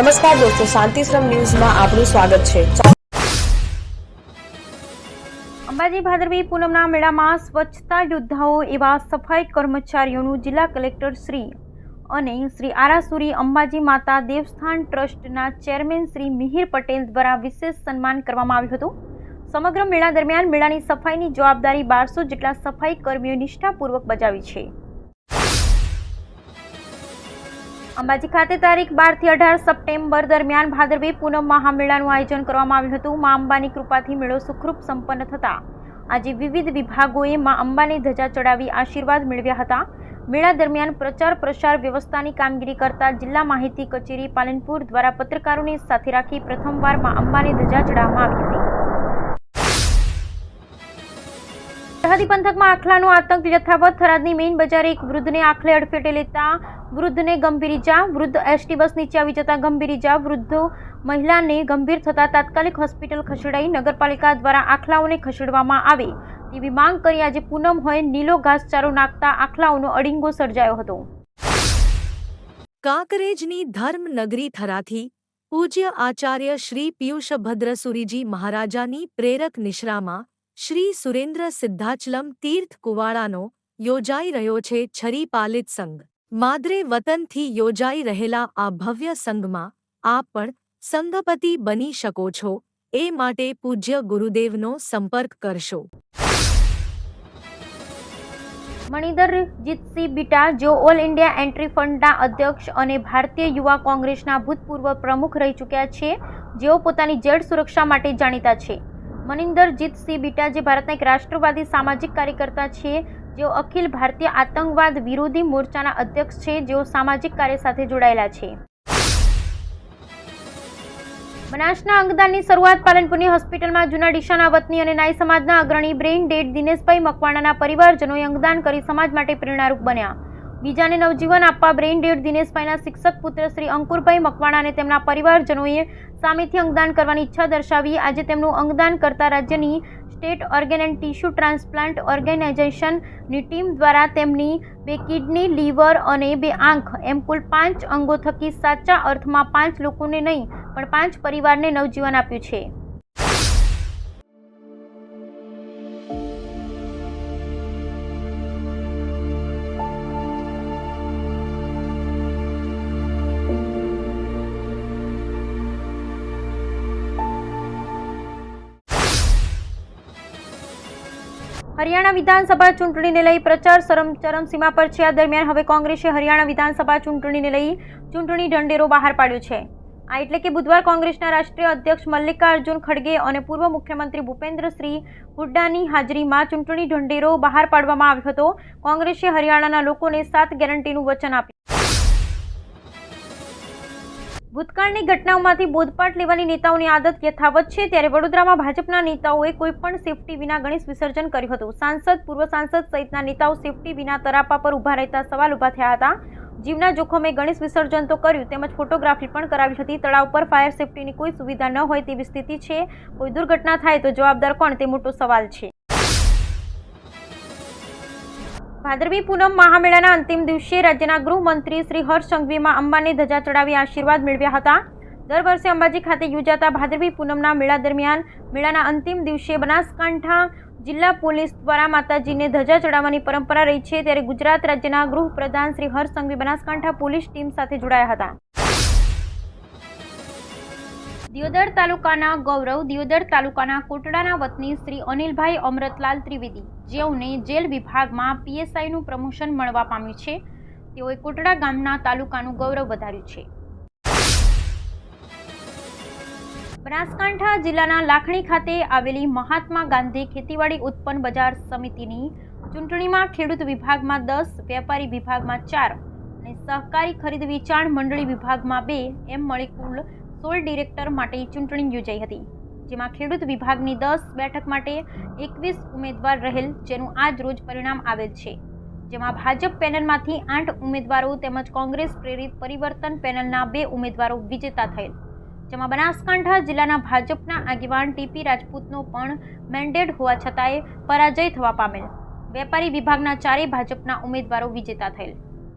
નમસ્કાર દોસ્તો, શાંતિશ્રમ ન્યૂઝમાં આપનું સ્વાગત છે. અંબાજી ભાદરવી પૂનમના મેળામાં સ્વચ્છતા યોદ્ધાઓ એવા સફાઈ કર્મચારીઓનું જિલ્લા કલેક્ટર શ્રી અને શ્રી આરાસુરી અંબાજી માતા દેવસ્થાન ટ્રસ્ટના ચેરમેન શ્રી મિહિર પટેલ દ્વારા વિશેષ સન્માન કરવામાં આવ્યું હતું. સમગ્ર મેળા દરમિયાન મેળાની સફાઈની જવાબદારી બારસો જેટલા સફાઈ કર્મીઓ નિષ્ઠાપૂર્વક બજાવી છે. અંબાજી ખાતે તારીખ બારથી અઢાર સપ્ટેમ્બર દરમિયાન ભાદરવી પૂનમ મહામેળાનું આયોજન કરવામાં આવ્યું હતું. મા અંબાની કૃપાથી મેળો સુખરૂપ સંપન્ન થતા. આજે વિવિધ વિભાગોએ મા અંબાની ધજા ચડાવી આશીર્વાદ મેળવ્યા હતા. મેળા દરમિયાન પ્રચાર પ્રસાર વ્યવસ્થાની કામગીરી કરતા જિલ્લા માહિતી કચેરી પાલનપુર દ્વારા પત્રકારોની સાથે રાખી પ્રથમવાર મા અંબાની ધજા ચડાવવામાં આવી હતી. સરહદી પંથકમાં આખલાનો આતંક, યથાવત થરાદની મેઇન બજારે એક વૃદ્ધને આખલે અડફેટે લેતા વૃદ્ધને ગંભીર ઇજા વૃદ્ધ એસટી બસ નીચે આવી જતા ગંભીર ઇજા વૃદ્ધ મહિલાને ગંભીર થતા તાત્કાલિક હોસ્પિટલ ખસેડાઈ નગરપાલિકા દ્વારા આખલાઓને ખસેડવામાં આવે તેવી માંગ કરી આજે પૂનમ હોય નીલો ઘાસચારો નાખતા આખલાઓનો અડિંગો સર્જાયો હતો. કાંકરેજની ધર્મનગરી થરાથી પૂજ્ય આચાર્ય શ્રી પિયુષભદ્રસુરીજી મહારાજાની પ્રેરક નિશ્રામાં શ્રી સુરેન્દ્ર સિદ્ધાચલમ તીર્થ કુવાડાનો યોજાઈ રહ્યો છે છરી પાલિત સંઘ. માદરે વતનથી યોજાઈ રહેલા આ ભવ્ય સંઘમાં આપ પણ સંઘપતિ બની શકો છો, એ માટે પૂજ્ય ગુરુદેવનો સંપર્ક કરશો. મણિધર જીતસિંહ બીટા જો ઓલ ઇન્ડિયા એન્ટ્રી ફંડના અધ્યક્ષ અને ભારતીય યુવા કોંગ્રેસના ભૂતપૂર્વ પ્રમુખ રહી ચૂક્યા છે, જેઓ પોતાની જળ સુરક્ષા માટે જાણીતા છે. મનિંદર જીતસિંહ બીટા જે ભારતના એક રાષ્ટ્રવાદી સામાજિક કાર્યકર્તા છે, જેઓ અખિલ ભારતીય આતંકવાદ વિરોધી મોરચાના અધ્યક્ષ છે, જેઓ સામાજિક કાર્ય સાથે જોડાયેલા છે. બનાસના અંગદાનની શરૂઆત પાલનપુરની હોસ્પિટલમાં જૂના ડીશાના વતની અને નાઈ સમાજના અગ્રણી બ્રેઇન ડેડ દિનેશભાઈ મકવાણાના પરિવારજનોએ અંગદાન કરી સમાજ માટે પ્રેરણારૂપ બન્યા. બીજાને નવજીવન આપવા બ્રેઇન ડેડ દિનેશભાઈના શિક્ષક પુત્ર શ્રી અંકુરભાઈ મકવાણા અને તેમના પરિવારજનોએ સામેથી અંગદાન કરવાની ઈચ્છા દર્શાવી. આજે તેમનું અંગદાન કરતા રાજ્યની state organ and tissue transplant ઓર્ગેનાઇઝેશનની team દ્વારા તેમની બે કિડની, લીવર અને બે આંખ, એમ કુલ પાંચ અંગો થકી સાચા અર્થમાં પાંચ લોકોને નહીં, પણ પાંચ પરિવારને નવજીવન આપ્યું છે. હરિયાણા વિધાનસભા ચૂંટણીને લઈ પ્રચાર સરમ ચરમસીમા પર છે. આ દરમિયાન હવે કોંગ્રેસે હરિયાણા વિધાનસભા ચૂંટણીને લઈ ચૂંટણી ઢંઢેરો બહાર પાડ્યો છે. આ એટલે કે બુધવાર કોંગ્રેસના રાષ્ટ્રીય અધ્યક્ષ મલ્લિકાર્જુન ખડગે અને પૂર્વ મુખ્યમંત્રી ભૂપેન્દ્રસિંહ હુડ્ડાની હાજરીમાં ચૂંટણી ઢંઢેરો બહાર પાડવામાં આવ્યો હતો. કોંગ્રેસે હરિયાણાના લોકોને સાત ગેરંટીનું વચન આપ્યું. ભૂતકાળની ઘટનાઓમાંથી બોધપાઠ લેવાની નેતાઓની આદત યથાવત છે. ત્યારે વડોદરામાં ભાજપના નેતાઓએ કોઈ પણ સેફટી વિના ગણેશ વિસર્જન કર્યું હતું. સાંસદ, પૂર્વ સાંસદ સહિતના નેતાઓ સેફટી વિના તરાપા પર ઊભા રહેતા સવાલ ઊભા થયા હતા. જીવના જોખમે ગણેશ વિસર્જન તો કર્યું, તેમજ ફોટોગ્રાફી પણ કરાવી હતી. તળાવ પર ફાયર સેફટીની કોઈ સુવિધા ન હોય તેવી સ્થિતિ છે. કોઈ દુર્ઘટના થાય તો જવાબદાર કોણ? તે મોટો સવાલ છે. ભાદરવી પૂનમ મહામેળાના અંતિમ દિવસે રાજ્યના ગૃહમંત્રી શ્રી હર્ષ સંઘવીમાં અંબાને ધજા ચડાવી આશીર્વાદ મેળવ્યા હતા. દર વર્ષે અંબાજી ખાતે યોજાતા ભાદરવી પૂનમના મેળા દરમિયાન મેળાના અંતિમ દિવસે બનાસકાંઠા જિલ્લા પોલીસ દ્વારા માતાજીને ધજા ચડાવવાની પરંપરા રહી છે, ત્યારે ગુજરાત રાજ્યના ગૃહપ્રધાન શ્રી હર્ષ સંઘવી બનાસકાંઠા પોલીસ ટીમ સાથે જોડાયા હતા. દિયોદર તાલુકાના ગૌરવ, દિયોદર તાલુકાના કોટડાના વતની શ્રી અનિલભાઈ અમૃતલાલ ત્રિવેદી, જેઓને જેલ વિભાગમાં પીએસઆઈનું પ્રમોશન મળવા પામ્યું છે. તેઓએ કોટડા ગામના તાલુકાનું ગૌરવ વધાર્યું છે. બનાસકાંઠા જિલ્લાના લાખણી ખાતે આવેલી મહાત્મા ગાંધી ખેતીવાડી ઉત્પન્ન બજાર સમિતિની ચૂંટણીમાં ખેડૂત વિભાગમાં દસ, વેપારી વિભાગમાં ચાર અને સહકારી ખરીદ વેચાણ મંડળી વિભાગમાં બે એમ મળી કુલ સોળ ડિરેક્ટર માટે ચૂંટણી યોજાઈ હતી, જેમાં ખેડૂત વિભાગની દસ બેઠક માટે એકવીસ ઉમેદવાર રહેલ, જેનું આજ રોજ પરિણામ આવેલ છે. જેમાં ભાજપ પેનલમાંથી આઠ ઉમેદવારો તેમજ કોંગ્રેસ પ્રેરિત પરિવર્તન પેનલના બે ઉમેદવારો વિજેતા થયેલ. જેમાં બનાસકાંઠા જિલ્લાના ભાજપના આગેવાન ટીપી રાજપૂતનો પણ મેન્ડેટ હોવા છતાંય પરાજય થવા પામેલ. વેપારી વિભાગના ચારેય ભાજપના ઉમેદવારો વિજેતા થયેલ.